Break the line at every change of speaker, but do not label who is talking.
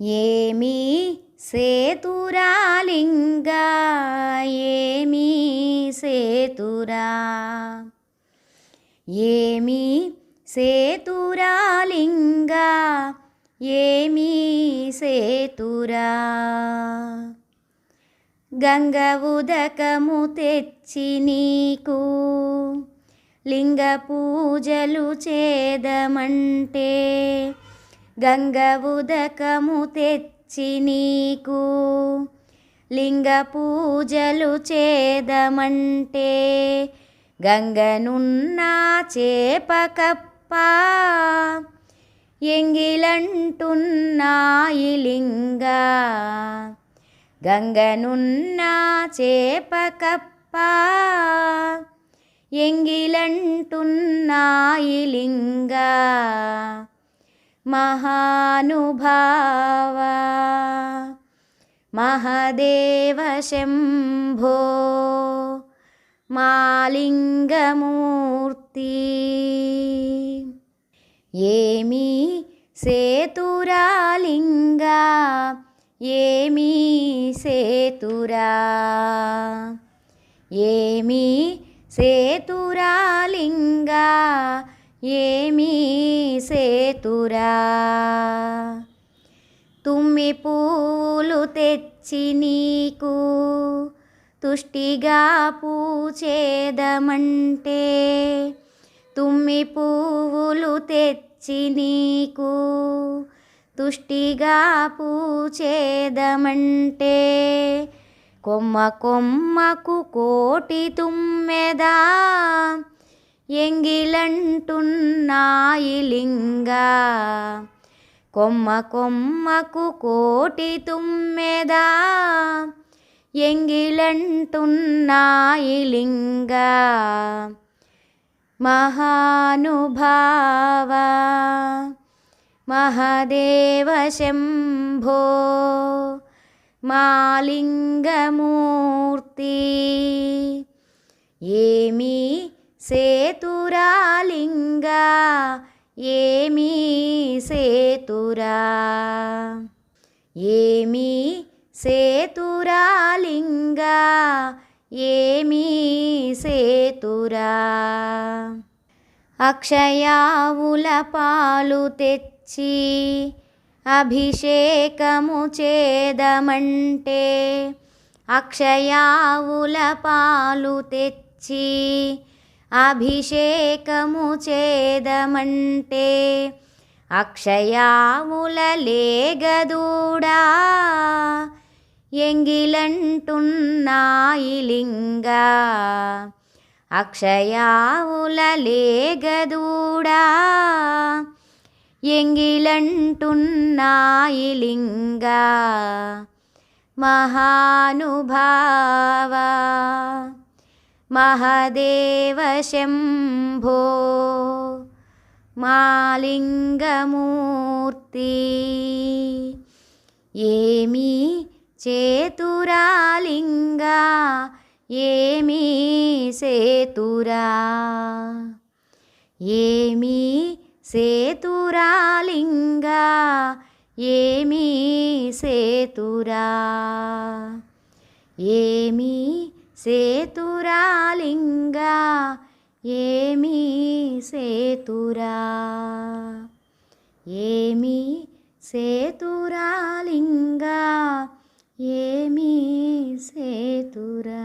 ఏమీ సేతురాలింగా ఏమీ సేతురా? ఏమీ సేతురాలింగా ఏమీ సేతురా? గంగ ఉదకము తెచ్చి నీకు లింగ పూజలు చేదమంటే గంగ ఉదకము తెచ్చి నీకు. లింగ పూజలు చేదమంటే గంగనున్నా చేపకప్ప. ఎంగిలంటున్నాయి లింగ గంగనున్నా చేపకప్ప. ఎంగిలంటున్నాయి లింగా మహానుభావ. మహదేవ శంభో. మాలింగమూర్తి. ఏమి సేతురాలింగా ఏమి సేతురా. ఏమి సేతురాలింగా ఏమి పూలు తెచ్చి నీకు తుష్టిగా పూచేదమంటే తుమ్మి పువ్వులు తెచ్చి నీకు తుష్టిగా పూచేదమంటే కొమ్మ కొమ్మకు కోటి తుమ్మెదా ఎంగిలంటున్నాయి లింగా కొమ్మ కొమ్మకు కోటి తుమ్మెదా. ఎంగిలంటున్నాయి లింగ మహానుభావ. మహదేవ శంభో మాలింగమూర్తి. ఏమీ సేతురాలింగా ఏ సేతురా. ఏమీ సేతురాలింగా ఏమీ సేతురా? అక్షయావుల పాలు తెచ్చి అభిషేకము చేదమంటే అక్షయావుల పాలు తెచ్చి అభిషేకము చేదమంటే అక్షయాములలేగదూడా. ఎంగిలంటున్నాయి లింగా అక్షయావుల ఎంగిలంటున్నాయి లింగా మహానుభావ. మహదేవ శంభో. మాలింగమూర్తి. ఏమి చేతురాలింగా ఏమి సేతురా. ఏమి సేతురాలింగా ఏమి సేతురా. ఏమి సేతురాలింగా ఏమీ సేతురా? ఏమీ సేతురాలింగా ఏమీ సేతురా?